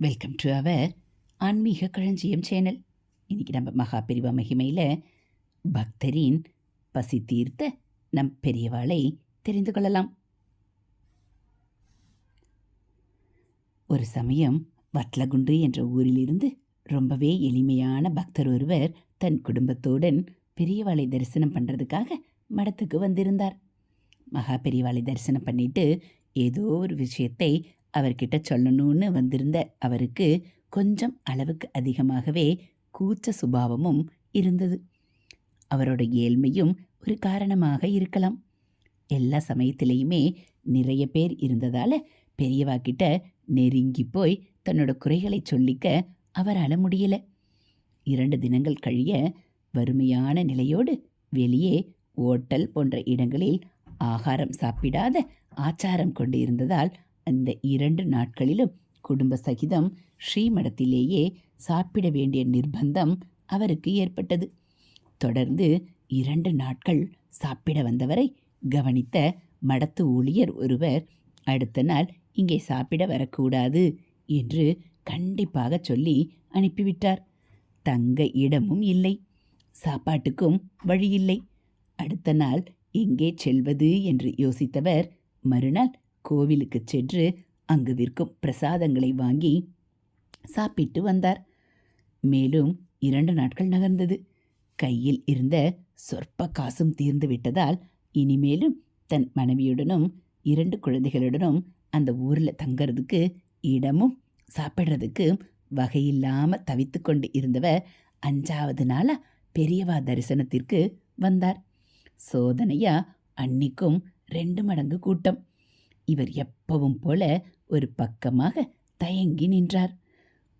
Welcome to our ஆன்மீக களஞ்சியம் channel இன்றைக்கி நம்ம மகா பெரிவா மகிமையில் பக்தரின் பசி தீர்த்த நம் பெரியவாளை தெரிந்து கொள்ளலாம். ஒரு சமயம் வட்லகுண்டு என்ற ஊரிலிருந்து ரொம்பவே எளிமையான பக்தர் ஒருவர் தன் குடும்பத்துடன் பெரியவாளை தரிசனம் பண்ணுறதுக்காக மடத்துக்கு வந்திருந்தார். மகா பெரியவாளை தரிசனம் பண்ணிட்டு ஏதோ ஒரு விஷயத்தை அவர்கிட்ட சொல்லணும்னு வந்திருந்த அவருக்கு கொஞ்சம் அளவுக்கு அதிகமாகவே கூச்ச சுபாவமும் இருந்தது. அவரோட ஏழ்மையும் ஒரு காரணமாக இருக்கலாம். எல்லா சமயத்திலையுமே நிறைய பேர் இருந்ததால பெரியவா கிட்ட நெருங்கி போய் தன்னோட குறைகளை சொல்லிக்க அவரால் முடியல. இரண்டு தினங்கள் கழிய வறுமையான நிலையோடு வெளியே ஓட்டல் போன்ற இடங்களில் ஆகாரம் சாப்பிடாத ஆச்சாரம் கொண்டு இருந்ததால் அந்த இரண்டு நாட்களிலும் குடும்ப சகிதம் ஸ்ரீமடத்திலேயே சாப்பிட வேண்டிய நிர்பந்தம் அவருக்கு ஏற்பட்டது. தொடர்ந்து இரண்டு நாட்கள் சாப்பிட வந்தவரை கவனித்த மடத்து ஊழியர் ஒருவர் அடுத்த நாள் இங்கே சாப்பிட வரக்கூடாது என்று கண்டிப்பாக சொல்லி அனுப்பிவிட்டார். தங்க இடமும் இல்லை சாப்பாட்டுக்கும் வழியில்லை. அடுத்த நாள் எங்கே செல்வது என்று யோசித்தவர் மறுநாள் கோவிலுக்கு சென்று அங்கு விற்கும் பிரசாதங்களை வாங்கி சாப்பிட்டு வந்தார். மேலும் இரண்டு நாட்கள் நகர்ந்தது. கையில் இருந்த சொற்ப காசும் தீர்ந்து விட்டதால் இனிமேலும் தன் மனைவியுடனும் இரண்டு குழந்தைகளுடனும் அந்த ஊரில் தங்கிறதுக்கு இடமும் சாப்பிட்றதுக்கு வகையில்லாமல் தவித்து கொண்டு இருந்தவர் அஞ்சாவது நாளா பெரியவா தரிசனத்திற்கு வந்தார். சோதனையா அன்னிக்கும் ரெண்டு மடங்கு கூட்டம். இவர் எப்பவும் போல ஒரு பக்கமாக தயங்கி நின்றார்.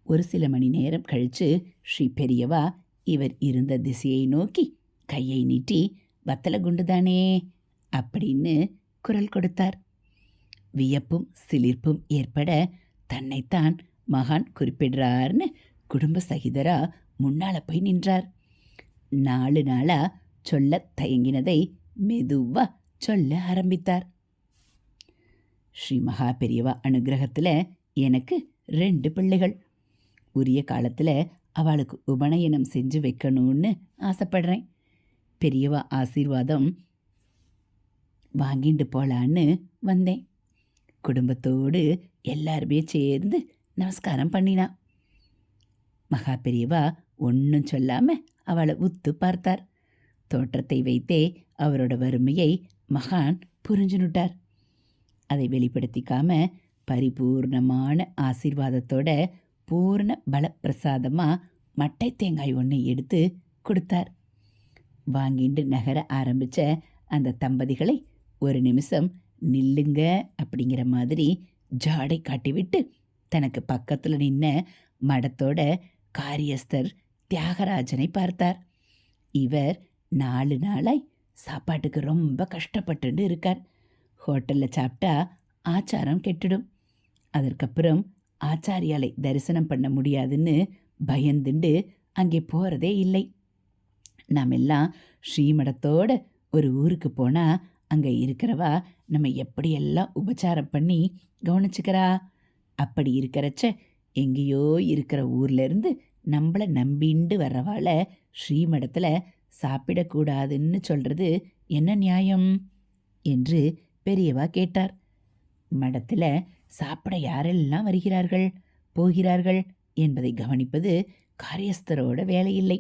ஒரு சில மணி நேரம் கழித்து ஸ்ரீ பெரியவா இவர் இருந்த திசையை நோக்கி கையை நீட்டி வத்தல குண்டுதானே? அப்படின்னு குரல் கொடுத்தார். வியப்பும் சிலிர்ப்பும் ஏற்பட தன்னைத்தான் மகான் குறிப்பிடுறார்னு குடும்ப சகிதரா முன்னால போய் நின்றார். நாலு நாளா சொல்ல தயங்கினதை மெதுவா சொல்ல ஆரம்பித்தார். ஸ்ரீ மகா பெரியவா அனுகிரகத்தில் எனக்கு ரெண்டு பிள்ளைகள். உரிய காலத்தில் அவளுக்கு உபநயனம் செஞ்சு வைக்கணும்னு ஆசைப்படுறேன். பெரியவா ஆசீர்வாதம் வாங்கிட்டு போகலான்னு வந்தேன். குடும்பத்தோடு எல்லாருமே சேர்ந்து நமஸ்காரம் பண்ணினா. மகா பெரியவா ஒன்றும் சொல்லாமல் அவளை உத்து பார்த்தார். தோற்றத்தை வைத்தே அவரோட வறுமையை மகான் புரிஞ்சுனுட்டார். அதை வெளிப்படுத்திக்காம பரிபூர்ணமான ஆசீர்வாதத்தோட பூர்ண பலப்பிரசாதமாக மட்டை தேங்காய் ஒன்று எடுத்து கொடுத்தார். வாங்கிட்டு நகர ஆரம்பித்த அந்த தம்பதிகளை ஒரு நிமிஷம் நில்லுங்க அப்படிங்கிற மாதிரி ஜாடை காட்டிவிட்டு தனக்கு பக்கத்தில் நின்ன மடத்தோட காரியஸ்தர் தியாகராஜனை பார்த்தார். இவர் நாலு நாளாய் சாப்பாட்டுக்கு ரொம்ப கஷ்டப்பட்டுட்டு இருக்கார். ஹோட்டலில் சாப்பிட்டா ஆச்சாரம் கெட்டுடும். அதற்கப்புறம் ஆச்சாரியாலை தரிசனம் பண்ண முடியாதுன்னு பயந்துண்டு அங்கே போகிறதே இல்லை. நாம் எல்லாம் ஸ்ரீமடத்தோட ஒரு ஊருக்கு போனால் அங்கே இருக்கிறவா நம்ம எப்படியெல்லாம் உபச்சாரம் பண்ணி கவனிச்சுக்கிறா? அப்படி இருக்கிறச்ச எங்கேயோ இருக்கிற ஊர்லேருந்து நம்மளை நம்பிண்டு வர்றவாள ஸ்ரீமடத்தில் சாப்பிடக்கூடாதுன்னு சொல்கிறது என்ன நியாயம்? என்று பெரியவா கேட்டார். மடத்தில் சாப்பிட யாரெல்லாம் வருகிறார்கள் போகிறார்கள் என்பதை கவனிப்பது காரியஸ்தரோட வேலையில்லை.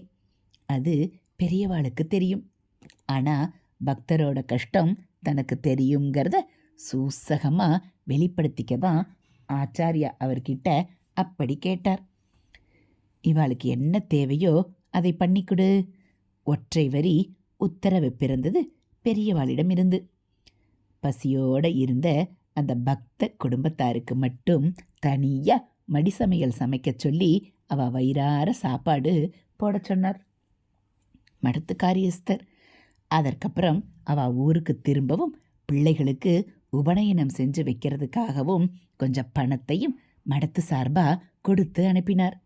அது பெரியவாளுக்கு தெரியும். ஆனால் பக்தரோட கஷ்டம் தனக்கு தெரியுங்கிறத சூசகமாக வெளிப்படுத்திக்க தான் ஆச்சாரியா அவர்கிட்ட அப்படி கேட்டார். இவாளுக்கு என்ன தேவையோ அதை பண்ணிக்கொடு. ஒற்றை வரி உத்தரவு பிறந்தது பெரியவாளிடம் இருந்து பசியோடு இருந்த அந்த பக்த குடும்பத்தாருக்கு மட்டும் தனியாக மடிசமையல் சமைக்க சொல்லி அவ வயிறார சாப்பாடு போட சொன்னார். மடத்து காரியஸ்தர். அதற்கப்புறம் அவ ஊருக்கு திரும்பவும் பிள்ளைகளுக்கு உபநயனம் செஞ்சு வைக்கிறதுக்காகவும் கொஞ்சம் பணத்தையும் மடத்து சார்பா கொடுத்து அனுப்பினார்.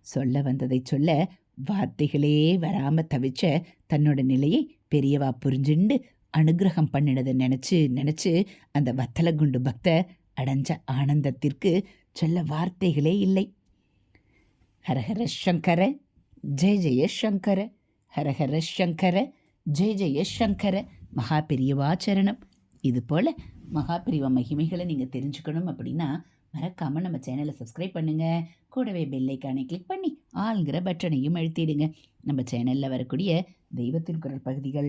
சொல்ல வந்ததை சொல்ல வார்த்தைகளே வராம தவிச்ச தன்னோட நிலையை பெரியவா புரிஞ்சுண்டு அனுகிரகம் பண்ணினதை நினச்சி நினச்சி அந்த வத்தலகுண்டு பக்தர் அடைஞ்ச ஆனந்தத்திற்கு சொல்ல வார்த்தைகளே இல்லை. ஹரஹர சங்கர ஜெய ஜெய சங்கர ஹரஹர சங்கர ஜெய ஜெய சங்கர மகா பெரியவாச்சரணம் இது போல் மகா பிரிவ மகிமைகளை நீங்கள் தெரிஞ்சுக்கணும் அப்படின்னா மறக்காமல் நம்ம சேனலை சப்ஸ்கிரைப் பண்ணுங்கள் கூடவே பெல்லைக்கானை கிளிக் பண்ணி ஆளுங்கிற பட்டனையும் அழுத்திடுங்க. நம்ம சேனலில் வரக்கூடிய தெய்வத்தின் குரல் பகுதிகள்